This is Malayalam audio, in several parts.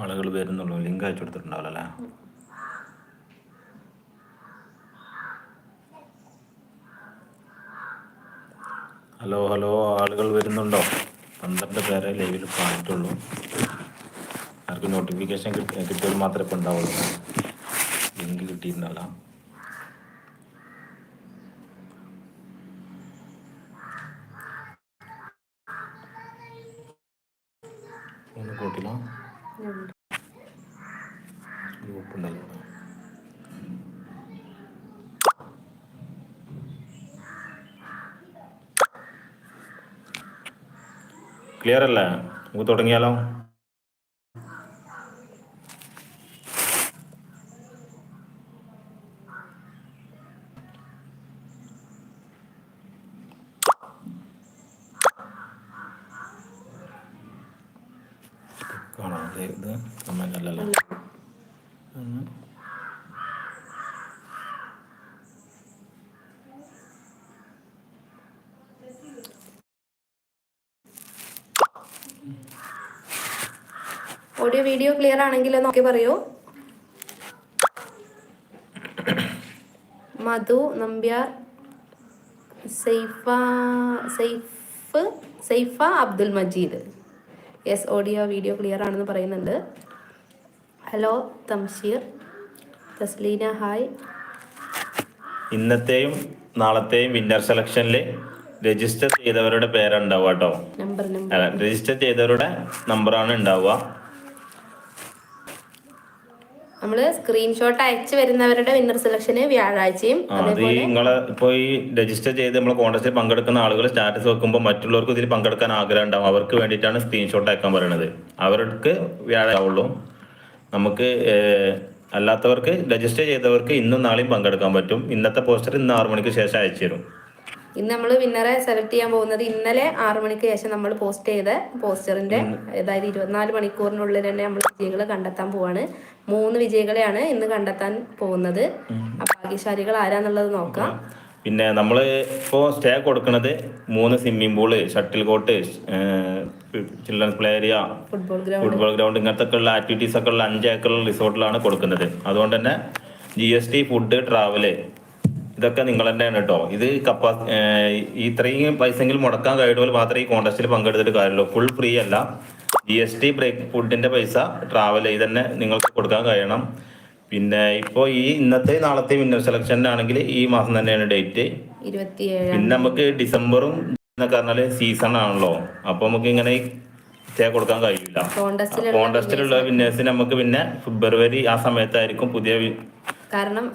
ആളുകൾ വരുന്നുള്ളൂ. ലിങ്ക് അയച്ചു കൊടുത്തിട്ടുണ്ടാവില്ല ഹലോ ഹലോ ആളുകൾ വരുന്നുണ്ടോ? പന്ത്രണ്ട് പേരെ ലൈവിൽ കാണിട്ടുള്ളൂ. ആർക്കും നോട്ടിഫിക്കേഷൻ കിട്ടിയത് മാത്രമേ ഇപ്പോൾ ഉണ്ടാവുള്ളൂ. ലിങ്ക് കിട്ടിയിട്ടുണ്ടല്ല ഒന്ന് കൂട്ടില്ല ഗ്രൂപ്പ് ഉണ്ടല്ലോ ക്ലിയർ അല്ലേ? നമുക്ക് തുടങ്ങിയാലോ കാണാം ഇത് ഇത് കമ്മലല്ലല്ലോ ഒന്ന് ഓഡിയോ വീഡിയോ ക്ലിയർ ആണെങ്കിൽ നോക്കി പറയൂ. Madhu Nambiar Saifa Saif Saifa Abdul Majeed. Yes audio video clear ആണെന്ന് പറയുന്നുണ്ട്. ഹലോ തംഷീർ. തസ്ലീന ഹായ് ഇന്നത്തെയും നാളത്തെയും വിന്നർ സെലക്ഷനിൽ രജിസ്റ്റർ ചെയ്തവരുടെ പേരുണ്ടാവുക കേട്ടോ. രജിസ്റ്റർ ചെയ്തവരുടെ നമ്പറാണ് ഉണ്ടാവുക. നമ്മൾ സ്ക്രീൻഷോട്ട് അയച്ചു വരുന്നവരുടെ വിന്നർ സെലക്ഷന് വ്യാഴാഴ്ചയും അത് നിങ്ങളെ ഇപ്പൊ ഈ രജിസ്റ്റർ ചെയ്ത് നമ്മൾ കോൺടസ്റ്റിൽ പങ്കെടുക്കുന്ന ആളുകൾ സ്റ്റാറ്റസ് വെക്കുമ്പോൾ മറ്റുള്ളവർക്ക് ഇതിൽ പങ്കെടുക്കാൻ ആഗ്രഹം ഉണ്ടാവും അവർക്ക് വേണ്ടിയിട്ടാണ് സ്ക്രീൻഷോട്ട് അയക്കാൻ പറയുന്നത് അവർക്ക് വ്യാഴാവുള്ളൂ നമുക്ക് അല്ലാത്തവർക്ക് രജിസ്റ്റർ ചെയ്തവർക്ക് ഇന്നും നാളെയും പങ്കെടുക്കാൻ പറ്റും. ഇന്നത്തെ പോസ്റ്റർ ഇന്ന് ആറു മണിക്ക് ശേഷം അയച്ചു തരും ഇന്ന് നമ്മൾ വിന്നറെ സെലക്ട് ചെയ്യാൻ പോകുന്നത് ഇന്നലെ ആറു മണിക്ക് ശേഷം നമ്മൾ പോസ്റ്റ് ചെയ്ത പോസ്റ്ററിന്റെ അതായത് ഇരുപത്തിനാല് മണിക്കൂറിനുള്ളിൽ തന്നെ നമ്മൾ വിജയികളെ കണ്ടെത്താൻ പോവാണ്. മൂന്ന് വിജയികളെയാണ് ഇന്ന് കണ്ടെത്താൻ പോകുന്നത്. ഭാഗ്യശാലികൾ ആരാന്നുള്ളത് നോക്കാം. പിന്നെ നമ്മൾ ഇപ്പോൾ സ്റ്റേ കൊടുക്കുന്നത് മൂന്ന് swimming pool shuttle court children's play area football ground football ground ഇങ്ങനത്തെ ഒക്കെ ഉള്ള ആക്ടിവിറ്റീസ് ഒക്കെ ഉള്ള അഞ്ച് ഏക്കറുള്ള റിസോർട്ടിലാണ് കൊടുക്കുന്നത്. അതുകൊണ്ട് തന്നെ G S T food travel ഇതൊക്കെ നിങ്ങൾ തന്നെയാണ് കേട്ടോ. ഇത് കപ്പാ ഇത്രയും പൈസയെങ്കിലും മുടക്കാൻ കഴിയുമ്പോൾ മാത്രമേ ഈ കോൺടസ്റ്റിൽ പങ്കെടുത്തിട്ട് കാര്യമുള്ളൂ. ഫുൾ ഫ്രീ അല്ല. ജി എസ് ടി ബ്രേക്ക് ഫുഡിന്റെ പൈസ ട്രാവൽ ചെയ്ത് തന്നെ നിങ്ങൾക്ക് കൊടുക്കാൻ കഴിയണം. പിന്നെ ഇപ്പോ ഈ ഇന്നത്തെ നാളത്തെ വിന്നർ സെലക്ഷനിലാണെങ്കിൽ ഈ മാസം തന്നെയാണ് ഡേറ്റ് പിന്നെ നമുക്ക് ഡിസംബറും എന്നൊക്കെ പറഞ്ഞാൽ സീസൺ ആണല്ലോ. അപ്പൊ നമുക്ക് ഇങ്ങനെ സ്റ്റേ കൊടുക്കാൻ കഴിയില്ല. കോണ്ടസ്റ്റിലുള്ള വിന്നേഴ്സിന് നമുക്ക് പിന്നെ ഫെബ്രുവരി ആ സമയത്തായിരിക്കും പുതിയ കാരണം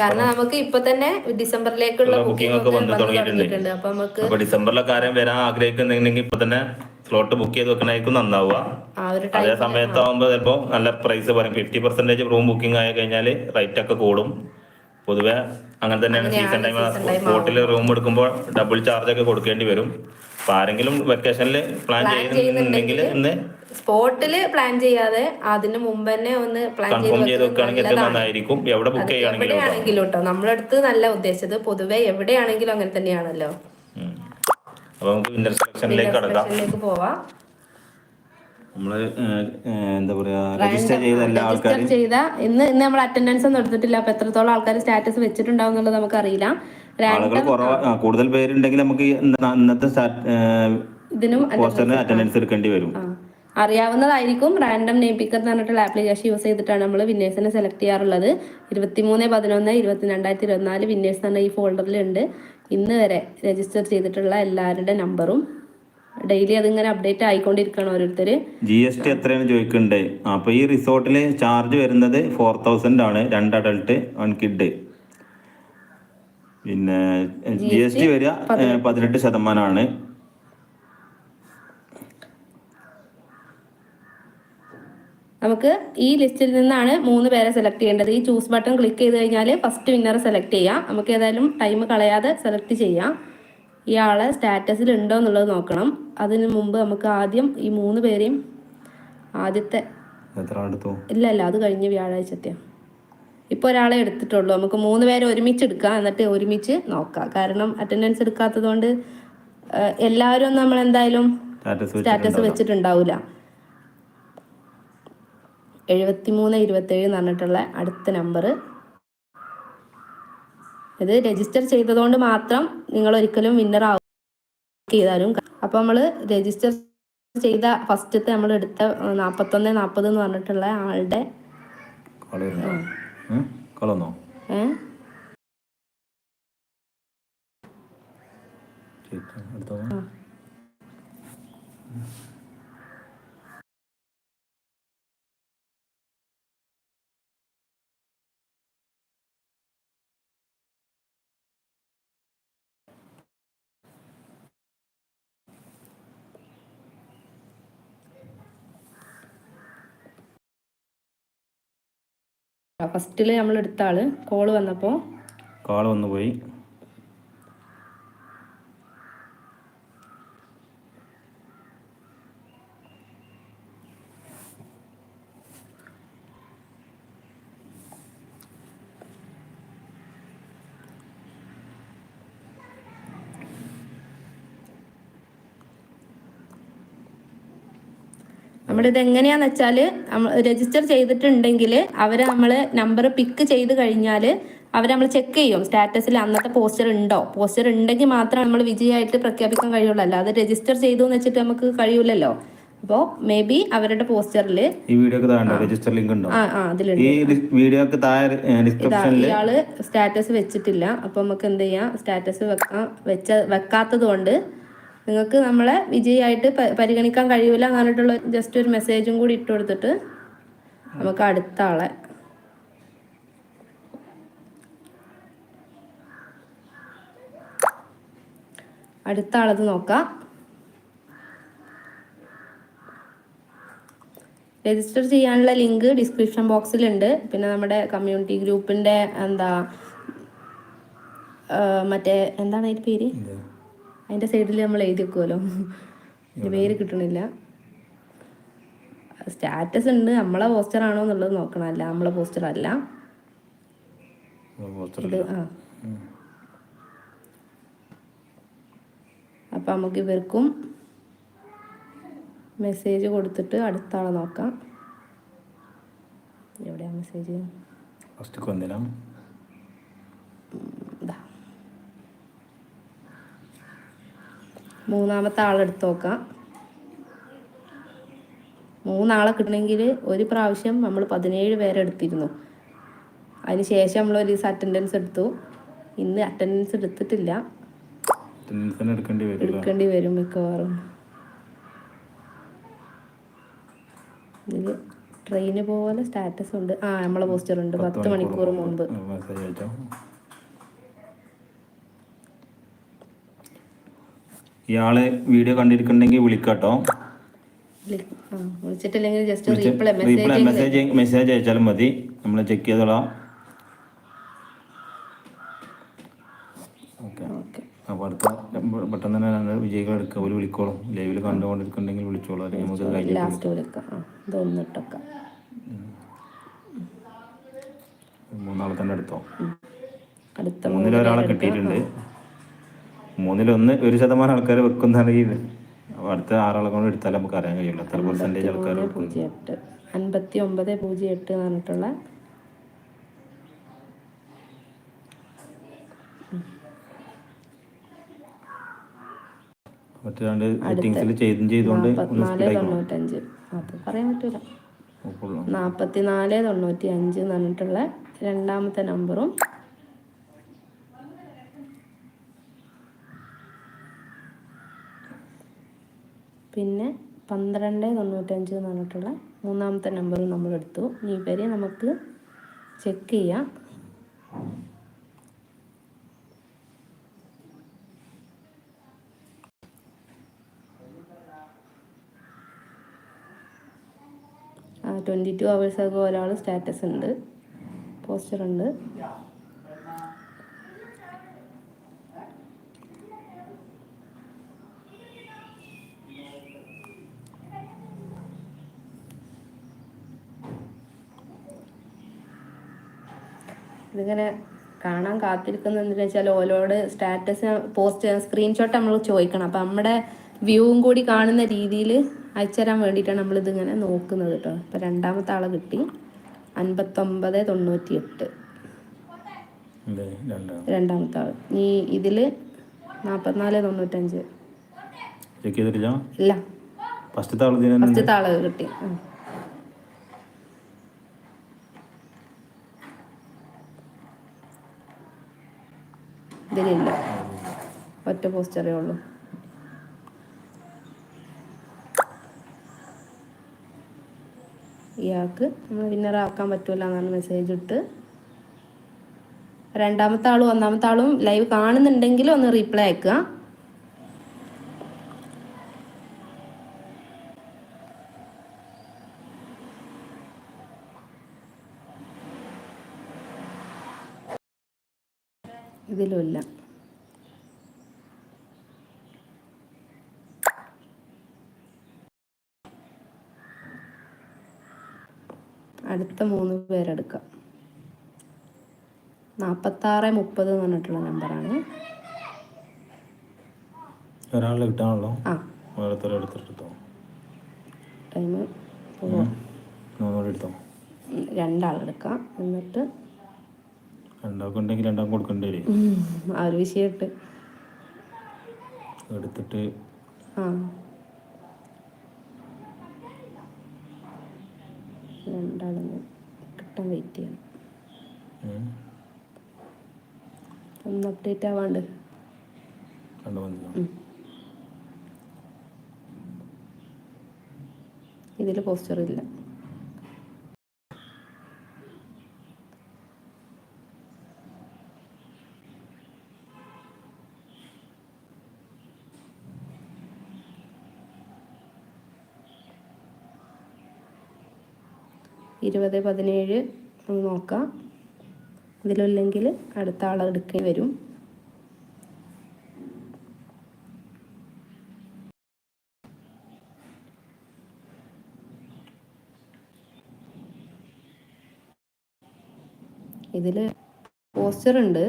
കാരണം നമുക്ക് ഇപ്പൊ തന്നെ ഡിസംബറിലേക്കുള്ള ബുക്കിംഗ് ഒക്കെ വന്നു തുടങ്ങിയിട്ടുണ്ട്. അപ്പൊ നമുക്ക് അപ്പൊ ഡിസംബറിലൊക്കെ ആരും വരാൻ ആഗ്രഹിക്കുന്നുണ്ടെങ്കിൽ ഇപ്പൊ തന്നെ സ്ലോട്ട് ബുക്ക് ചെയ്ത് വെക്കണായിരിക്കും നന്നാവുക. അതേ സമയത്താവുമ്പോൾ ചിലപ്പോ നല്ല പ്രൈസ് പറയും ഫിഫ്റ്റി പെർസെന്റേജ് റൂം ബുക്കിംഗ് ആയി കഴിഞ്ഞാൽ റേറ്റ് ഒക്കെ കൂടും. പൊതുവെ അങ്ങനെ തന്നെയാണ് സീസൺ ടൈം സ്പോട്ടിൽ റൂം എടുക്കുമ്പോൾ ഡബിൾ ചാർജ് ഒക്കെ കൊടുക്കേണ്ടി വരും. അപ്പൊ ആരെങ്കിലും വെക്കേഷനിൽ പ്ലാൻ ചെയ്യുന്നുണ്ടെങ്കിൽ ഇന്ന് സ്പോട്ടിൽ പ്ലാൻ ചെയ്യാതെ അതിന് മുമ്പ് തന്നെ ഒന്ന് പ്ലാൻ ചെയ്ത് കൺഫേം ചെയ്ത് വെക്കുകയാണെങ്കിൽ ഏറ്റവും നന്നായിരിക്കും? എവിടെ ബുക്ക് ചെയ്യുകയാണെങ്കിലും കേട്ടോ. നമ്മളടുത്ത് നല്ല ഉദ്ദേശിച്ചത് പൊതുവെ എവിടെയാണെങ്കിലും അങ്ങനെ തന്നെയാണല്ലോ. അപ്പൊ നമുക്ക് വിന്റർ സെലക്ഷനിലേക്ക് കടക്കാം. പോവാം. നമ്മൾ എന്താ പറയാ രജിസ്റ്റർ ചെയ്ത എല്ലാ ആൾക്കാരും ചെയ്ത ഇന്ന് ഇന്ന് നമ്മൾ അറ്റൻഡൻസ് ഒന്നും എടുത്തിട്ടില്ല. അപ്പൊ എത്രത്തോളം ആൾക്കാർ സ്റ്റാറ്റസ് വെച്ചിട്ടുണ്ടാവും എന്നുള്ളത് നമുക്കറിയില്ല. ആളുകൾ കുറവ്. കൂടുതൽ പേരുണ്ടെങ്കിൽ നമുക്ക് ഇന്നത്തെ ഇതിനും പോസ്റ്ററിന് അറ്റൻഡൻസ് എടുക്കേണ്ടി വരും. അറിയാവുന്നതായിരിക്കും. റാൻഡം നെയിം പിക്കർ എന്ന് പറഞ്ഞിട്ടുള്ള ആപ്ലിക്കേഷൻ യൂസ് ചെയ്തിട്ടാണ് നമ്മൾ വിന്നേഴ്സിനെ സെലക്ട് ചെയ്യാറുള്ളത്. ഇരുപത്തിമൂന്ന് പതിനൊന്ന് ഇരുപത്തി രണ്ടായിരത്തി ഇരുപത്തിനാല് വിന്നേഴ്സ് എന്ന ഈ ഫോൾഡറിലുണ്ട് ഇന്ന് വരെ രജിസ്റ്റർ ചെയ്തിട്ടുള്ള എല്ലാവരുടെ നമ്പറും ഡെയിലി അതിങ്ങനെ അപ്ഡേറ്റ് ആയിക്കൊണ്ടിരിക്കണം ഓരോരുത്തർ ജി എസ് ടി എത്രയാണ് ചോദിക്കേണ്ടത് അപ്പൊ ഈ റിസോർട്ടിൽ ചാർജ് വരുന്നത് ഫോർ തൗസൻഡ് ആണ്. രണ്ട് അഡൾട്ട് വൺ കിഡ് പിന്നെ ജി എസ് ടി വരിക പതിനെട്ട്. ശതമാനമാണ് നമുക്ക് ഈ ലിസ്റ്റിൽ നിന്നാണ് മൂന്ന് പേരെ സെലക്ട് ചെയ്യേണ്ടത്. ഈ ചൂസ് ബട്ടൺ ക്ലിക്ക് ചെയ്ത് കഴിഞ്ഞാൽ ഫസ്റ്റ് വിന്നറെ സെലക്ട് ചെയ്യാം. നമുക്ക് ഏതായാലും ടൈം കളയാതെ സെലക്ട് ചെയ്യാം. ഇയാളെ സ്റ്റാറ്റസിൽ ഉണ്ടോ എന്നുള്ളത് നോക്കണം. അതിന് മുമ്പ് നമുക്ക് ആദ്യം ഈ മൂന്ന് പേരെയും ആദ്യത്തെ ഇല്ല അല്ല അത് കഴിഞ്ഞ് വ്യാഴാഴ്ചത്തെ. ഇപ്പോൾ ഒരാളെ എടുത്തിട്ടുള്ളൂ. നമുക്ക് മൂന്ന് പേരെ ഒരുമിച്ച് എടുക്കാം. എന്നിട്ട് ഒരുമിച്ച് നോക്കാം. കാരണം അറ്റൻഡൻസ് എടുക്കാത്തത് കൊണ്ട് എല്ലാവരും നമ്മൾ എന്തായാലും സ്റ്റാറ്റസ് വെച്ചിട്ടുണ്ടാവില്ല. എഴുപത്തി മൂന്ന് ഇരുപത്തേഴ് എന്ന് പറഞ്ഞിട്ടുള്ള അടുത്ത നമ്പർ ഇത് രജിസ്റ്റർ ചെയ്തതുകൊണ്ട് മാത്രം നിങ്ങൾ ഒരിക്കലും വിന്നർ ആവും ചെയ്താലും അപ്പോൾ നമ്മൾ രജിസ്റ്റർ ചെയ്ത ഫസ്റ്റത്തെ നമ്മൾ എടുത്ത നാൽപ്പത്തൊന്ന് നാൽപ്പത് എന്ന് പറഞ്ഞിട്ടുള്ള ആളുടെ കളി വരുന്നോ അടുത്തത്. ഫസ്റ്റിൽ നമ്മൾ എടുത്ത ആൾ കോൾ വന്നപ്പോൾ കോൾ വന്നു പോയി നമ്മളിത് എങ്ങനെയാന്ന് വെച്ചാൽ രജിസ്റ്റർ ചെയ്തിട്ടുണ്ടെങ്കിൽ അവർ നമ്മൾ നമ്പർ പിക്ക് ചെയ്ത് കഴിഞ്ഞാൽ അവർ നമ്മൾ ചെക്ക് ചെയ്യും. സ്റ്റാറ്റസിൽ അന്നത്തെ പോസ്റ്റർ ഉണ്ടോ? പോസ്റ്റർ ഉണ്ടെങ്കിൽ മാത്രമേ നമ്മൾ വിജയമായിട്ട് പ്രഖ്യാപിക്കാൻ കഴിയുള്ളൂ. അല്ലാതെ രജിസ്റ്റർ ചെയ്തു എന്ന് വെച്ചിട്ട് നമുക്ക് കഴിയൂലല്ലോ. അപ്പോ മേ ബി അവരുടെ പോസ്റ്ററിൽ ഈ വീഡിയോക്ക് താഴെ രജിസ്റ്റർ ലിങ്ക് ഉണ്ടോ? ആ ആ അതിലുണ്ട്. ഈ വീഡിയോക്ക് താഴെ ഡിസ്ക്രിപ്ഷനിൽ ഇയാൾ സ്റ്റാറ്റസ് വെച്ചിട്ടില്ല. അപ്പൊ നമുക്ക് എന്ത് ചെയ്യാം? സ്റ്റാറ്റസ് വെക്കാം വെച്ച വെക്കാത്തത് കൊണ്ട് നിങ്ങൾക്ക് നമ്മളെ വിജയമായിട്ട് പരിഗണിക്കാൻ കഴിയൂല എന്ന് പറഞ്ഞിട്ടുള്ള ജസ്റ്റ് ഒരു മെസ്സേജും കൂടി ഇട്ട് കൊടുത്തിട്ട് നമുക്ക് അടുത്ത ആളെ അടുത്ത ആളത് നോക്കാം. രജിസ്റ്റർ ചെയ്യാനുള്ള ലിങ്ക് ഡിസ്ക്രിപ്ഷൻ ബോക്സിലുണ്ട് പിന്നെ നമ്മുടെ കമ്മ്യൂണിറ്റി ഗ്രൂപ്പിന്റെ എന്താ മറ്റേ എന്താണ് അതിന്റെ പേര്? അതിന്റെ സൈഡിൽ നമ്മൾ എഴുതി വെക്കുമല്ലോ എന്റെ പേര് കിട്ടണില്ല. സ്റ്റാറ്റസ് ഉണ്ട്. നമ്മളെ പോസ്റ്റർ ആണോ എന്നുള്ളത് നോക്കണം. അല്ല നമ്മളെ പോസ്റ്റർ അല്ല. ഇത് ആ. അപ്പം നമുക്ക് ഇവർക്കും മെസ്സേജ് കൊടുത്തിട്ട് അടുത്ത ആളെ നോക്കാം. എവിടെയാ മെസ്സേജ്? ഫസ്റ്റ് മൂന്നാമത്തെ ആളെടുത്ത് നോക്കാം. മൂന്നാളെ കിട്ടണമെങ്കിൽ ഒരു പ്രാവശ്യം നമ്മൾ പതിനേഴ് പേരെ എടുത്തിരുന്നു. അതിന് ശേഷം നമ്മൾ ഒരു ദിവസം അറ്റൻഡൻസ് എടുത്തു. ഇന്ന് അറ്റൻഡൻസ് എടുത്തിട്ടില്ല. എടുക്കേണ്ടി വരും മിക്കവാറും. ഇതിൽ ട്രെയിന് പോലെ സ്റ്റാറ്റസ് ഉണ്ട്. ആ നമ്മളെ പോസ്റ്റർ ഉണ്ട്. പത്ത് മണിക്കൂർ മുമ്പ് മെസ്സേജ് അയച്ചോ ഇയാൾ വീഡിയോ കണ്ടിരിക്കണ്ടെങ്കിൽ വിളിക്കാട്ടോ. വിളിച്ചിട്ടില്ലെങ്കിൽ ജസ്റ്റ് റീപ്ലൈ മെസ്സേജ് മെസ്സേജ് അയച്ചാലും മതി. നമ്മൾ ചെക്ക് ചെയ്തോളാം. അപ്പൊ അപ്പോൾ അടുത്ത പെട്ടെന്ന് തന്നെ വിജയികൾ എടുക്കുക. ഒരു വിളിക്കോളും. ലൈവിൽ കണ്ടുകൊണ്ടിരിക്കുന്നുണ്ടെങ്കിൽ വിളിച്ചോളൂ. അല്ലെങ്കിൽ നമുക്ക് ലാസ്റ്റ് വിളിക്കാം. ആ ഇതൊന്നിട്ടൊക്കെ മൂന്നാളെ തന്നെ എടുത്തോ? മൂന്നിലൊരാളെ കിട്ടിയിട്ടുണ്ട്. മൂന്നിലൊന്ന് ഒരു ശതമാനം ആൾക്കാർ വെക്കുന്നതാണെങ്കിൽ അടുത്ത ആറാളെ കൊണ്ട് എടുത്താൽ നമുക്ക് അറിയാൻ കഴിയുള്ളൂ. എത്ര പെർസെന്റേജ് ആൾക്കാർ മൂന്ന് പൂജ്യം എട്ട്. അൻപത്തി ഒമ്പത് പൂജ്യം എട്ട് എന്ന് പറഞ്ഞിട്ടുള്ള മറ്റേ രണ്ട് സെറ്റിങ്സിൽ ചെയ്തും ചെയ്തുകൊണ്ട് തൊണ്ണൂറ്റഞ്ച്. അത് പറയാൻ പറ്റൂല. നാൽപ്പത്തിനാല് തൊണ്ണൂറ്റി അഞ്ച് എന്ന് പറഞ്ഞിട്ടുള്ള രണ്ടാമത്തെ നമ്പറും പിന്നെ പന്ത്രണ്ട് തൊണ്ണൂറ്റഞ്ച് എന്ന് പറഞ്ഞിട്ടുള്ള മൂന്നാമത്തെ നമ്പർ നമ്മൾ എടുത്തു. ഇനി ഇവരെ നമുക്ക് ചെക്ക് ചെയ്യാം. ട്വന്റി ടു അവേഴ്സ് ആകുമ്പോൾ ഒരാൾ സ്റ്റാറ്റസ് ഉണ്ട്. പോസ്റ്റർ ഉണ്ട്. ഇതിങ്ങനെ കാണാൻ കാത്തിരിക്കുന്ന എന്തെന്ന് വെച്ചാൽ ഓലോട് സ്റ്റാറ്റസ് പോസ്റ്റ് സ്ക്രീൻഷോട്ട് നമ്മൾ ചോദിക്കണം. അപ്പം നമ്മുടെ വ്യൂവും കൂടി കാണുന്ന രീതിയിൽ അയച്ചു തരാൻ വേണ്ടിയിട്ടാണ് നമ്മൾ ഇതിങ്ങനെ നോക്കുന്നത് കേട്ടോ ഇപ്പം രണ്ടാമത്തെ ആളെ കിട്ടി. അൻപത്തൊമ്പത് തൊണ്ണൂറ്റി എട്ട് രണ്ടാമത്തെ. ആൾ. നീ ഇതിൽ നാൽപ്പത്തിനാല് തൊണ്ണൂറ്റഞ്ച്. ഇല്ല. ഫസ്റ്റത്തെ ആൾ കിട്ടി. ഇതിലില്ല. ഒറ്റ പോസ്റ്ററേ ഉള്ളൂ. ഇയാൾക്ക് നമ്മൾ വിന്നറാക്കാൻ പറ്റൂല എന്നാണ് മെസ്സേജ് ഇട്ട്. രണ്ടാമത്തെ ആളും ഒന്നാമത്തെ ആളും ലൈവ് കാണുന്നുണ്ടെങ്കിൽ ഒന്ന് റീപ്ലൈ അയക്കുക. ഇതിലും ഇല്ല അടുത്ത മൂന്ന് പേരെടുക്കാം. നാൽപ്പത്താറ് മുപ്പത് എന്ന് പറഞ്ഞിട്ടുള്ള നമ്പറാണ്. ഒരാളെ കിട്ടാണല്ലോ ആ. ഓരോരുത്തർ എടുത്തിട്ടോ ടൈം രണ്ടാളെടുക്കാം. എന്നിട്ട് രണ്ടാൾക്ക് രണ്ടാം കൊടുക്കേണ്ടി വരും. ആ ഒരു വിഷയമായിട്ട്. എടുത്തിട്ട് ആ. രണ്ടാളൊന്ന് കിട്ടാൻ വെയിറ്റ് ചെയ്യണം. ഒന്ന് അപ്ഡേറ്റ് ആവാണ്ട്. ഇതിൽ പോസ്റ്റർ ഇല്ല. ഇരുപത് പതിനേഴ് ഒന്ന് നോക്കാം. ഇതിലില്ലെങ്കിൽ അടുത്ത ആളെ എടുക്കേണ്ടി വരും. ഇതിൽ പോസ്റ്റർ ഉണ്ട്.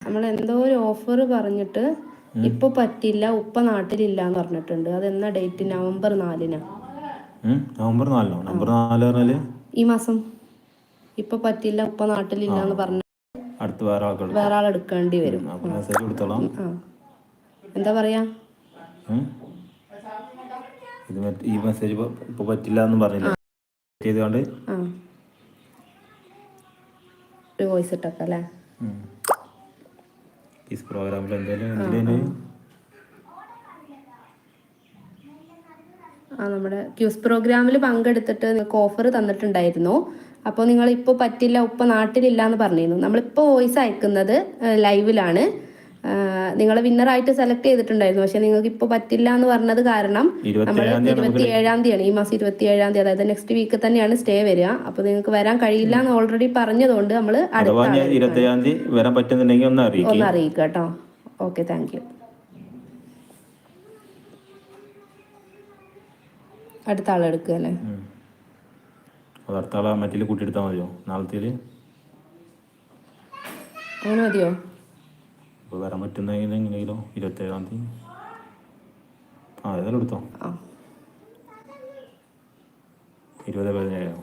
നമ്മൾ എന്തോ ഒരു ഓഫർ പറഞ്ഞിട്ട് ഇപ്പൊ പറ്റില്ല ഉപ്പ നാട്ടിലില്ല എന്ന് പറഞ്ഞിട്ടുണ്ട്. അതെന്നാ ഡേറ്റ്? നവംബർ നാലിനാ. നവംബർ നാലിനോ? നവംബർ നാല് പറഞ്ഞാൽ? ഈ മാസം. ഇപ്പൊ പറ്റില്ല. ഉപ്പ നാട്ടിലില്ല എന്ന് പറഞ്ഞ അടുത്ത് വേറെ ആൾക്കാർ വേറെ ആൾ എടുക്കേണ്ടി വരും. അപ്പൊ മെസ്സേജ് കൊടുത്തോളാം. ആ. എന്താ പറയാ? ഉം. ഇത് മറ്റ് ഈ മെസ്സേജ് ഇപ്പൊ ഇപ്പൊ പറ്റില്ല എന്ന് പറഞ്ഞില്ല ചെയ്തുകൊണ്ട് ആ. ഒരു വോയിസ് ഇട്ടൊക്കെ അല്ലേ? ഈ പ്രോഗ്രാമിൽ എന്തെങ്കിലും എന്തിനു നമ്മുടെ ക്യൂസ് പ്രോഗ്രാമിൽ പങ്കെടുത്തിട്ട് നിങ്ങൾക്ക് ഓഫർ തന്നിട്ടുണ്ടായിരുന്നു. അപ്പോൾ നിങ്ങൾ ഇപ്പോൾ പറ്റില്ല ഉപ്പ നാട്ടിലില്ല എന്ന് പറഞ്ഞിരുന്നു. നമ്മളിപ്പോൾ വോയിസ് അയക്കുന്നത് ലൈവിലാണ് നിങ്ങൾ വിന്നറായിട്ട് സെലക്ട് ചെയ്തിട്ടുണ്ടായിരുന്നു. പക്ഷെ നിങ്ങൾക്ക് ഇപ്പോൾ പറ്റില്ല എന്ന് പറഞ്ഞത് കാരണം നമ്മൾ ഇരുപത്തി ഏഴാം തീയതിയാണ് ഈ മാസം ഇരുപത്തി ഏഴാം തീയതി അതായത് നെക്സ്റ്റ് വീക്ക് തന്നെയാണ് സ്റ്റേ വരിക. അപ്പോൾ നിങ്ങൾക്ക് വരാൻ കഴിയില്ല എന്ന് ഓൾറെഡി പറഞ്ഞതുകൊണ്ട് നമ്മൾ അടുത്ത ഒന്ന് അറിയിക്കാം. കേട്ടോ. ഓക്കെ താങ്ക് യു അടുത്ത ആളെടുക്കുക അല്ലേ അത് അടുത്ത ആളെ മറ്റേ കൂട്ടിയെടുത്താൽ മതിയോ? നാളത്തേൽ? അങ്ങനെ മതിയോ? ഇപ്പോൾ വരാൻ പറ്റുന്നെങ്കിൽ എങ്ങനെയെങ്കിലോ ഇരുപത്തേഴാം തീയതി. ആ ഏതായാലും എടുത്തോ. ഇരുപത് പതിനേഴോ.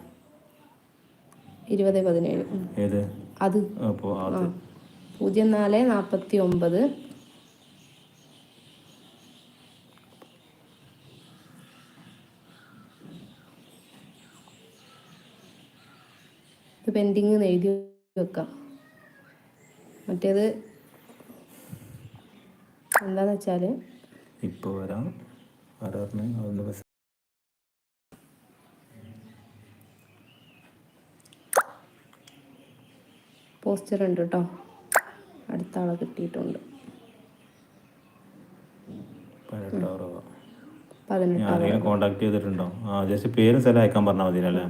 ഇരുപത് പതിനേഴ്. ഉം. ഏത്? അത്. അപ്പോൾ പൂജ്യം നാല് നാൽപ്പത്തി ഒമ്പത് പെൻഡിങ് എഴുതി വെക്കാം. മറ്റേത് എന്താന്ന് വെച്ചാൽ ഇപ്പോ വരാം. അതൊന്ന് ബസ് പോസ്റ്റർ ഉണ്ട് കേട്ടോ. അടുത്ത ആളെ കിട്ടിയിട്ടുണ്ട്. പതിനെട്ടാറ് പതിനെട്ട് കോണ്ടാക്ട് ചെയ്തിട്ടുണ്ടോ? ആ ജസ്റ്റ് പേരും സ്ഥലം അയക്കാൻ പറഞ്ഞാൽ മതി അല്ലേ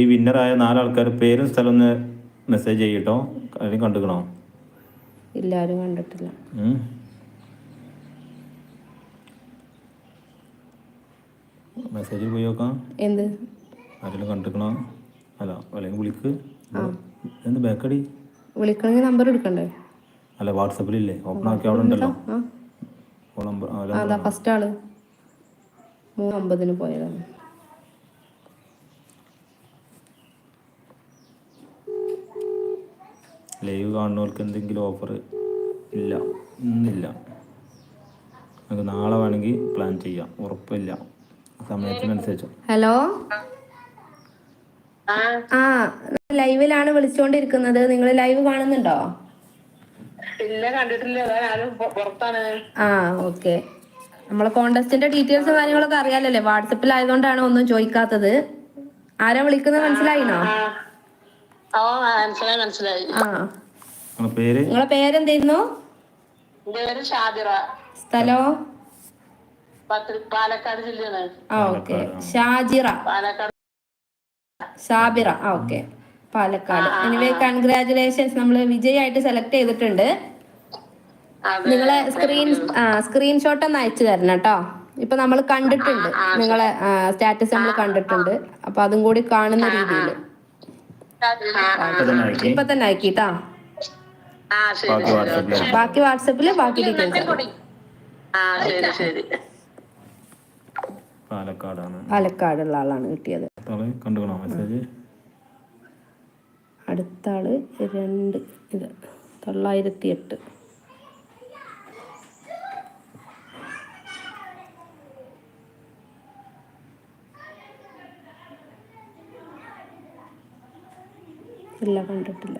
ഈ വിന്നറായ നാലാൾക്കാർ പേരും സ്ഥലം ഒന്ന് മെസ്സേജ് ചെയ്യട്ടോ. കാര്യം കണ്ടുക്കണോ? എല്ലാവരും കണ്ടിട്ടില്ല. മെസ്സേജ് പോയി നോക്കാം. എന്ത്? ആരെങ്കിലും കണ്ടിക്കണോ? അല്ല അല്ലെങ്കിൽ വിളിക്ക്. എന്ത് ബാക്കടി വിളിക്കണമെങ്കിൽ നമ്പർ എടുക്കണ്ടേ? അല്ല വാട്സപ്പിലില്ലേ ഓപ്പൺ ആക്കി അവിടെ ഉണ്ടല്ലോ. ഫസ്റ്റ് ആൾ. മൂന്ന് അമ്പതിന് പോയതാണ്. ലൈവ് കാണുന്നവർക്ക് എന്തെങ്കിലും ഓഫർ ഇല്ല ഇന്നില്ല. നമുക്ക് നാളെ വേണമെങ്കിൽ പ്ലാൻ ചെയ്യാം. ഉറപ്പില്ല. സമയത്തിനനുസരിച്ച്. ഹലോ ആ. ലൈവിലാണ് വിളിച്ചുകൊണ്ടിരിക്കുന്നത് നിങ്ങൾ ലൈവ് കാണുന്നുണ്ടോ? ഇല്ല കണ്ടിട്ടില്ല. പുറത്താണ്. ആ ഓക്കെ നമ്മളെ കോണ്ടസ്റ്റിന്റെ ഡീറ്റെയിൽസ് കാര്യങ്ങളൊക്കെ അറിയാലല്ലേ. വാട്സപ്പിൽ ആയതുകൊണ്ടാണ് ഒന്നും ചോദിക്കാത്തത്. ആരാ വിളിക്കുന്നത്? മനസ്സിലായിനോ ആ ഓ മനസ്സിലായി മനസ്സിലായി ആ നിങ്ങളെ പേര്? നിങ്ങളെ പേരെന്തായിരുന്നു? സ്ഥലോ? പാലക്കാട് ജില്ലയാണ്. ആ ഓക്കെ. ഷാജിറ. പാലക്കാട്. ഷാബിറ ആ ഓക്കെ. പാലക്കാട്. എനിവേ കൺഗ്രാചുലേഷൻസ് നമ്മൾ വിജയായിട്ട് സെലക്ട് ചെയ്തിട്ടുണ്ട്. നിങ്ങളെ സ്ക്രീൻ സ്ക്രീൻഷോട്ട് ഒന്ന് അയച്ചു തരണം കേട്ടോ. ഇപ്പൊ നമ്മൾ കണ്ടിട്ടുണ്ട്. നിങ്ങളെ സ്റ്റാറ്റസ് നമ്മൾ കണ്ടിട്ടുണ്ട്. അപ്പൊ അതും കൂടി കാണുന്ന രീതിയിൽ ഇപ്പൊ തന്നെ അയക്കി ആക്കിട്ടാ? ആ ശരി ബാക്കി വാട്സാപ്പിൽ ബാക്കി വാട്സപ്പിൽ ബാക്കി ഡീറ്റെയിൽസ് ആ ശരി ശരി. പാലക്കാടാണ്. പാലക്കാടുള്ള ആളാണ് കിട്ടിയത്. അടുത്ത ആൾ രണ്ട് ഇത് തൊള്ളായിരത്തി എട്ട് ഇല്ല കണ്ടിട്ടില്ല.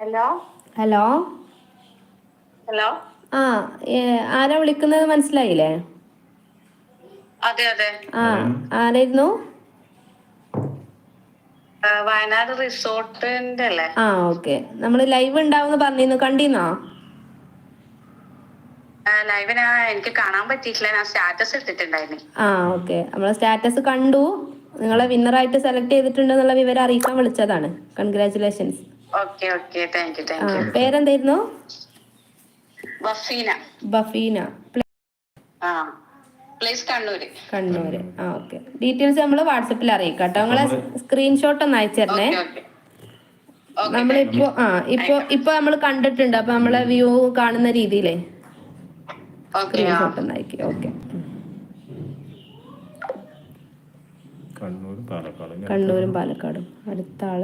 ഹലോ? ഹലോ? ഹലോ? ആ ആരാ വിളിക്കുന്നത് മനസ്സിലായില്ലേ? അതെ അതെ. ആ ആരായിരുന്നു? വയനാട് റിസോർട്ടിന്റെ അല്ലേ? ആ ഓക്കെ. നമ്മൾ ലൈവ് ഉണ്ടാവുന്ന പറഞ്ഞിരുന്നു. കണ്ടിരുന്നോ ലൈവിന് എനിക്ക് കാണാൻ പറ്റിയിട്ടില്ല. ഞാൻ സ്റ്റാറ്റസ് ഇട്ടിട്ടുണ്ടായിരുന്നു. ആ ഓക്കെ. നമ്മളെ സ്റ്റാറ്റസ് കണ്ടു. നിങ്ങളെ വിന്നറായിട്ട് സെലക്ട് ചെയ്തിട്ടുണ്ട് എന്നുള്ള വിവരം അറിയിക്കാൻ വിളിച്ചതാണ്. കൺഗ്രാറ്റുലേഷൻസ് പേരെന്തായിരുന്നു? ബഫീന. ആ പ്ലേസ് കണ്ണൂര്. കണ്ണൂര്. ആ ഓക്കെ ഡീറ്റെയിൽസ് നമ്മൾ വാട്സപ്പിൽ അറിയിക്കാം കേട്ടോ. നിങ്ങളെ സ്ക്രീൻഷോട്ട് ഒന്ന് അയച്ചേ തരണേ. ഓക്കെ ഓക്കെ നമ്മളിപ്പോ ആ ഇപ്പൊ ഇപ്പൊ നമ്മൾ കണ്ടിട്ടുണ്ട്. അപ്പൊ നമ്മളെ വ്യൂ കാണുന്ന രീതിയിലേ. ഓക്കെ സ്ക്രീൻഷോട്ട് ഒന്ന് അയക്കുക ഓക്കെ കണ്ണൂർ പാലക്കാട്. കണ്ണൂരും പാലക്കാടും. അടുത്ത ആൾ.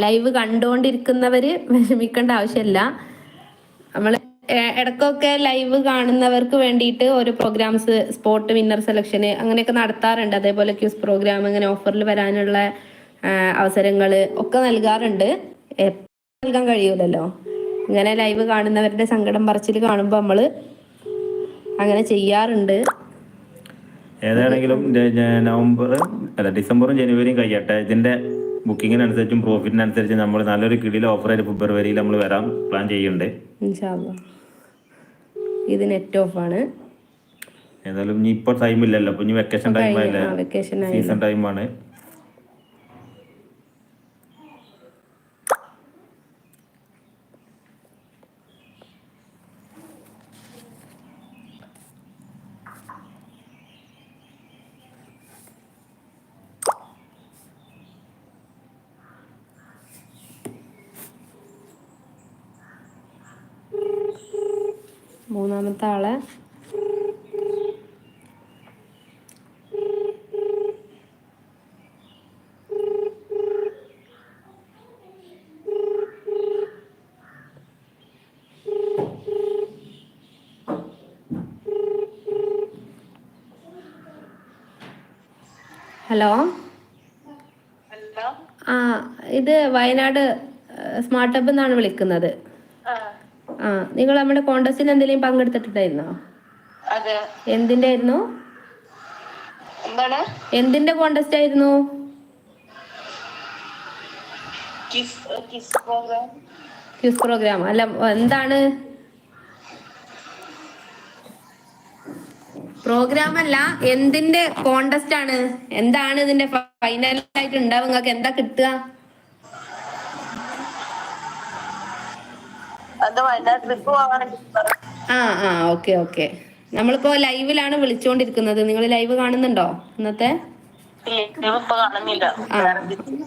ലൈവ് കണ്ടുകൊണ്ടിരിക്കുന്നവര് വിഷമിക്കേണ്ട ആവശ്യമില്ല. നമ്മൾ ഇടക്കൊക്കെ ലൈവ് കാണുന്നവർക്ക് വേണ്ടിയിട്ട് ഓരോ പ്രോഗ്രാംസ് സ്പോട്ട് വിന്നർ സെലക്ഷന് അങ്ങനെയൊക്കെ നടത്താറുണ്ട്. അതേപോലെ ക്യൂസ് പ്രോഗ്രാം അങ്ങനെ ഓഫറിൽ വരാനുള്ള അവസരങ്ങൾ ഒക്കെ നൽകാറുണ്ട്. നൽകാൻ കഴിയൂലല്ലോ. ഇങ്ങനെ ലൈവ് കാണുന്നവരുടെ സങ്കടം പറച്ചിൽ കാണുമ്പോൾ നമ്മൾ അങ്ങനെ ചെയ്യാറുണ്ട്. ഏതാണെങ്കിലും നവംബർ അല്ല ഡിസംബറും ജനുവരിയും കഴിയട്ടെ. ഇതിന്റെ ബുക്കിങ്ങിനനുസരിച്ചും പ്രോഫിറ്റിനനുസരിച്ചും നമ്മൾ നല്ലൊരു കിടില ഓഫറായിട്ട് ഫെബ്രുവരിയിൽ നമ്മൾ വരാൻ പ്ലാൻ ചെയ്യുന്നുണ്ട്. ഇൻഷാല്ല ഇത് നെറ്റ് ഓഫ് ആണ്. ഏതായാലും ഇനി ഇപ്പോൾ ടൈം ഇല്ലല്ലോ. ഇനി വെക്കേഷൻ ടൈം ആയില്ലേ? സീസൺ ടൈം ആണ്. ടൈമാണ് മൂന്നാമത്തെ ആളെ. ഹലോ? ആ ഇത് വയനാട് സ്മാർട്ട് ഹബ് എന്നാണ് വിളിക്കുന്നത്. ആ നിങ്ങൾ നമ്മുടെ കോണ്ടസ്റ്റിൽ എന്തെങ്കിലും പങ്കെടുത്തിട്ടുണ്ടായിരുന്നോ? എന്തിന്റെ ആയിരുന്നു എന്തിന്റെ കോണ്ടസ്റ്റ് ആയിരുന്നു ക്യൂസ് പ്രോഗ്രാം അല്ല എന്താണ്? പ്രോഗ്രാം അല്ല എന്തിന്റെ കോണ്ടസ്റ്റ് ആണ് എന്താണ് ഇതിന്റെ ഫൈനൽ ആയിട്ട് ഉണ്ടാവും നിങ്ങൾക്ക് എന്താ കിട്ടുക? ആ ആ ഓക്കെ ഓക്കെ. നമ്മളിപ്പോ ലൈവിലാണ് വിളിച്ചോണ്ടിരിക്കുന്നത്. നിങ്ങൾ ലൈവ് കാണുന്നുണ്ടോ ഇന്നത്തെ?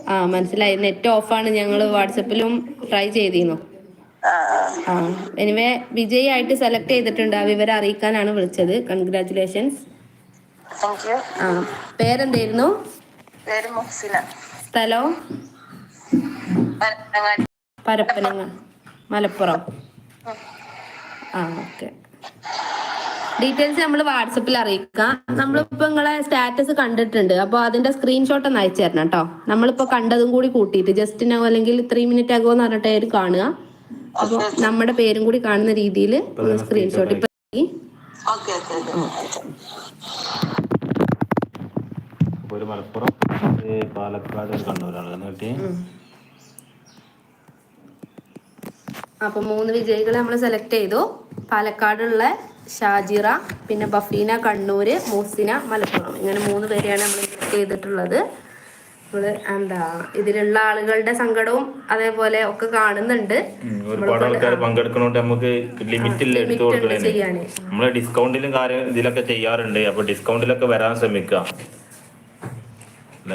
ആ മനസ്സിലായി. നെറ്റ് ഓഫ് ആണ് ഞങ്ങൾ വാട്സപ്പിലും ട്രൈ ചെയ്തിരുന്നു. ആ, എനിവേ വിജയ് ആയിട്ട് സെലക്ട് ചെയ്തിട്ടുണ്ട്. ആ വിവരം അറിയിക്കാനാണ് വിളിച്ചത്. കൺഗ്രാറ്റുലേഷൻസ് താങ്ക് ആ പേരെന്തായിരുന്നു? സ്ഥലം? പരപ്പനങ്ങ മലപ്പുറം. ആ ഓക്കെ. ഡീറ്റെയിൽസ് നമ്മൾ വാട്സപ്പിൽ അറിയിക്കാം. നമ്മളിപ്പോ നിങ്ങളെ സ്റ്റാറ്റസ് കണ്ടിട്ടുണ്ട്. അപ്പോൾ അതിന്റെ സ്ക്രീൻഷോട്ട് ഒന്ന് അയച്ചു തരണം കേട്ടോ. നമ്മളിപ്പോ കണ്ടതും കൂടി കൂട്ടിയിട്ട് ജസ്റ്റ് നോ അല്ലെങ്കിൽ ത്രീ മിനിറ്റ് ആകുമോ എന്ന് പറഞ്ഞിട്ടായിരുന്നു കാണുക. അപ്പോൾ നമ്മുടെ പേരും കൂടി കാണുന്ന രീതിയിൽ സ്ക്രീൻഷോട്ട് ഇപ്പൊ ഈ ഓക്കെ ഓക്കെ ഓക്കെ. അപ്പോൾ ഒരു മലപ്പുറം പാലക്കാട് കണ്ണൂരാണ്. എന്നിട്ട് അപ്പൊ മൂന്ന് വിജയികളെ നമ്മൾ സെലക്ട് ചെയ്തു. പാലക്കാടുള്ള ഷാജിറ പിന്നെ ബഫീന കണ്ണൂര് മൂസിന മലപ്പുറം. ഇങ്ങനെ മൂന്ന് പേരെയാണ് നമ്മൾ സെലക്ട് ചെയ്തിട്ടുള്ളത്. നമ്മൾ എന്താ ഇതിലുള്ള ആളുകളുടെ സങ്കടവും അതേപോലെ ഒക്കെ കാണുന്നുണ്ട്. ഒരുപാട് ആൾക്കാർ പങ്കെടുക്കണോണ്ട് നമുക്ക് ലിമിറ്റ് ഇല്ല എടുത്തു കൊടുക്കണേ. നമ്മൾ ഡിസ്കൗണ്ടിലും കാര്യം ഇതിലൊക്കെ ചെയ്യാറുണ്ട്. അപ്പൊ ഡിസ്കൗണ്ടിലൊക്കെ വരാൻ ശ്രമിക്കുക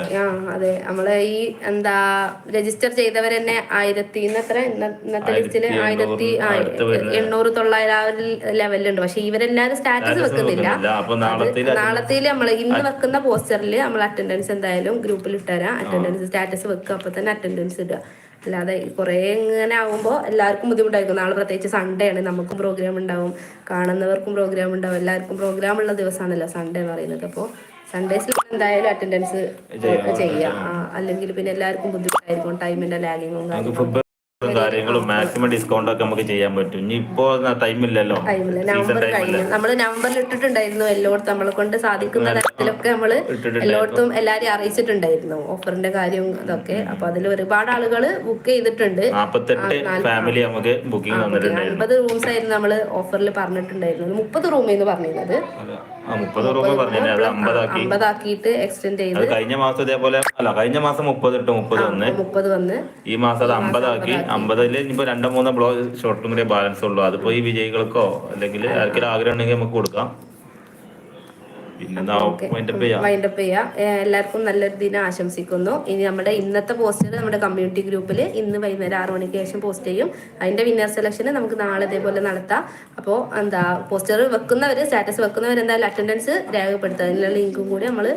ആ അതെ. നമ്മൾ ഈ എന്താ രജിസ്റ്റർ ചെയ്തവർ തന്നെ ആയിരത്തി ഇന്നത്ര ഇന്ന- ഇന്നത്തെ ലിസ്റ്റിൽ ആയിരത്തി. എണ്ണൂറ് തൊള്ളായിരം ആ ഒരു ലെവലുണ്ട് പക്ഷെ ഇവരെല്ലാരും സ്റ്റാറ്റസ് വെക്കുന്നില്ല. വെക്കുന്നില്ല. നമ്മൾ ഇന്ന് വെക്കുന്ന പോസ്റ്ററിൽ നമ്മൾ അറ്റൻഡൻസ് എന്തായാലും ഗ്രൂപ്പിൽ ഇട്ടുതരാം അറ്റൻഡൻസ് സ്റ്റാറ്റസ് വെക്കുക. അപ്പൊ തന്നെ അറ്റൻഡൻസ് ഇടുക. അല്ലാതെ കുറെ ഇങ്ങനെ ആകുമ്പോൾ എല്ലാവർക്കും ബുദ്ധിമുട്ടായിരിക്കും. നാളെ പ്രത്യേകിച്ച് സൺഡേ ആണ്. നമുക്കും പ്രോഗ്രാം ഉണ്ടാവും. കാണുന്നവർക്കും പ്രോഗ്രാം ഉണ്ടാവും. എല്ലാവർക്കും പ്രോഗ്രാം ഉള്ള ദിവസമാണല്ലോ സൺഡേ എന്ന് പറയുന്നത്. അപ്പോൾ സൺഡേസിൽ എന്തായാലും അറ്റൻഡൻസ് ചെയ്യാം. അല്ലെങ്കിൽ പിന്നെ എല്ലാവർക്കും ബുദ്ധിമുട്ടായിരിക്കും ടൈമിന്റെ ലാഗിങ്ങും കാര്യങ്ങളും മാക്സിമം ഡിസ്കൗണ്ട് ഒക്കെ നമുക്ക് ചെയ്യാൻ പറ്റും. ഇനി ഇപ്പോ ടൈമില്ലല്ലോ നമ്മൾ നവംബറിൽ ഇട്ടിട്ടുണ്ടായിരുന്നു എല്ലായിടത്തും. നമ്മളെ കൊണ്ട് സാധിക്കുന്ന തരത്തിലൊക്കെ നമ്മൾ ഇട്ടിട്ടുണ്ടായിരുന്നു. എല്ലായിടത്തും എല്ലാരും അറിയിച്ചിട്ടുണ്ടായിരുന്നു. ഓഫറിന്റെ കാര്യം ഇതൊക്കെ. അപ്പൊ അതിൽ ഒരുപാട് ആളുകൾ ബുക്ക് ചെയ്തിട്ടുണ്ട്. ഫാമിലി നമുക്ക് ബുക്കിംഗ് അൻപത് റൂംസ് ആയിരുന്നു നമ്മൾ ഓഫറിൽ പറഞ്ഞിട്ടുണ്ടായിരുന്നത്. മുപ്പത് റൂമെന്ന് പറഞ്ഞിരുന്നത്. മുപ്പത് പറഞ്ഞില്ലേ അമ്പതാക്കിയിട്ട് എക്സ്റ്റെൻഡ് ചെയ്ത്. അത് കഴിഞ്ഞ മാസം ഇതേപോലെ അല്ല കഴിഞ്ഞ മാസം മുപ്പത് ഇട്ട് മുപ്പത് വന്ന്. മുപ്പത് വന്ന്. ഈ മാസം അത് അമ്പതാക്കി. അമ്പതിൽ ഇനിയിപ്പോ രണ്ടോ മൂന്നോ ബ്ലോ ഷോർട്ടും കൂടെ ബാലൻസ് ഉള്ളൂ. അതിപ്പോ ഈ വിജയികൾക്കോ അല്ലെങ്കിൽ ആർക്കെങ്കിലും ആഗ്രഹം ഉണ്ടെങ്കിൽ നമുക്ക് കൊടുക്കാം. ചെയ്യാം. വൈൻഡപ്പ് ചെയ്യാം. എല്ലാവർക്കും നല്ലൊരു ദിനം ആശംസിക്കുന്നു. ഇനി നമ്മുടെ ഇന്നത്തെ പോസ്റ്റർ നമ്മുടെ കമ്മ്യൂണിറ്റി ഗ്രൂപ്പിൽ ഇന്ന് വൈകുന്നേരം ആറു മണിക്ക് ശേഷം പോസ്റ്റ് ചെയ്യും. അതിന്റെ വിന്നർ സെലക്ഷൻ നമുക്ക് നാളെ ഇതേപോലെ നടത്താം. അപ്പോൾ എന്താ പോസ്റ്റർ വെക്കുന്നവർ സ്റ്റാറ്റസ് വെക്കുന്നവർ എന്തായാലും അറ്റൻഡൻസ് രേഖപ്പെടുത്തുക. അതിനുള്ള ലിങ്കും കൂടി നമ്മൾ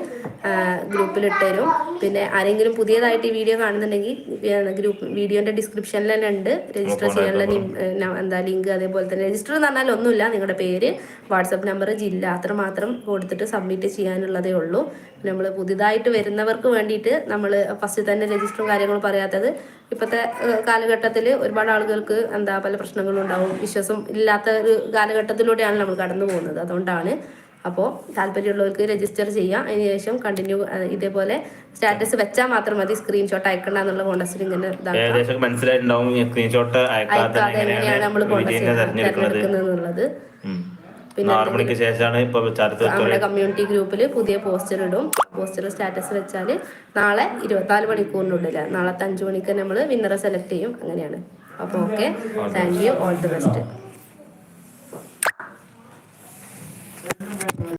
ഗ്രൂപ്പിൽ ഇട്ടുതരും. പിന്നെ ആരെങ്കിലും പുതിയതായിട്ട് ഈ വീഡിയോ കാണുന്നുണ്ടെങ്കിൽ ഗ്രൂപ്പ് വീഡിയോന്റെ ഡിസ്ക്രിപ്ഷനിൽ തന്നെ ഉണ്ട്. രജിസ്റ്റർ ചെയ്യാനുള്ള എന്താ ലിങ്ക് അതേപോലെ തന്നെ. രജിസ്റ്റർ എന്ന് പറഞ്ഞാൽ ഒന്നുമില്ല. നിങ്ങളുടെ പേര് വാട്സപ്പ് നമ്പർ ജില്ല. അത്ര മാത്രം കൊടുത്തിട്ട് സബ്മിറ്റ് ചെയ്യാനുള്ളതേ ഉള്ളൂ. നമ്മൾ പുതിയതായിട്ട് വരുന്നവർക്ക് വേണ്ടിയിട്ട് നമ്മൾ ഫസ്റ്റ് തന്നെ രജിസ്റ്ററും കാര്യങ്ങളും പറയാത്തത് ഇപ്പോഴത്തെ കാലഘട്ടത്തിൽ ഒരുപാട് ആളുകൾക്ക് എന്താ പല പ്രശ്നങ്ങളും ഉണ്ടാവും. വിശ്വാസം ഇല്ലാത്ത ഒരു കാലഘട്ടത്തിലൂടെയാണ് നമ്മൾ കടന്നു പോകുന്നത്. അതുകൊണ്ടാണ് അപ്പോൾ താല്പര്യമുള്ളവർക്ക് രജിസ്റ്റർ ചെയ്യാം. അതിനുശേഷം കണ്ടിന്യൂ ഇതേപോലെ സ്റ്റാറ്റസ് വെച്ചാൽ മാത്രം മതി. സ്ക്രീൻഷോട്ട് അയക്കണ്ട എന്നുള്ള കോണ്ടസ്റ്റിൽ ഇങ്ങനെ മനസ്സിലായിട്ടുണ്ടാവും. സ്ക്രീൻഷോട്ട് അയക്കാതെ എങ്ങനെയാണ് നമ്മൾ കോണ്ടസ്റ്റ് തെരഞ്ഞെടുക്കുന്നത്? എന്നുള്ളത്. ആറ് മണിക്ക് ശേഷമാണ് ഇപ്പൊ നമ്മുടെ കമ്മ്യൂണിറ്റി ഗ്രൂപ്പിൽ പുതിയ പോസ്റ്റർ ഇടും. പോസ്റ്റർ സ്റ്റാറ്റസ് വെച്ചാൽ നാളെ ഇരുപത്തിനാല് മണിക്കൂറിനുള്ളിൽ നാളത്തെ അഞ്ചു മണിക്ക് നമ്മൾ വിന്നറെ സെലക്ട് ചെയ്യും. അങ്ങനെയാണ്. അപ്പോൾ okay thank you all the best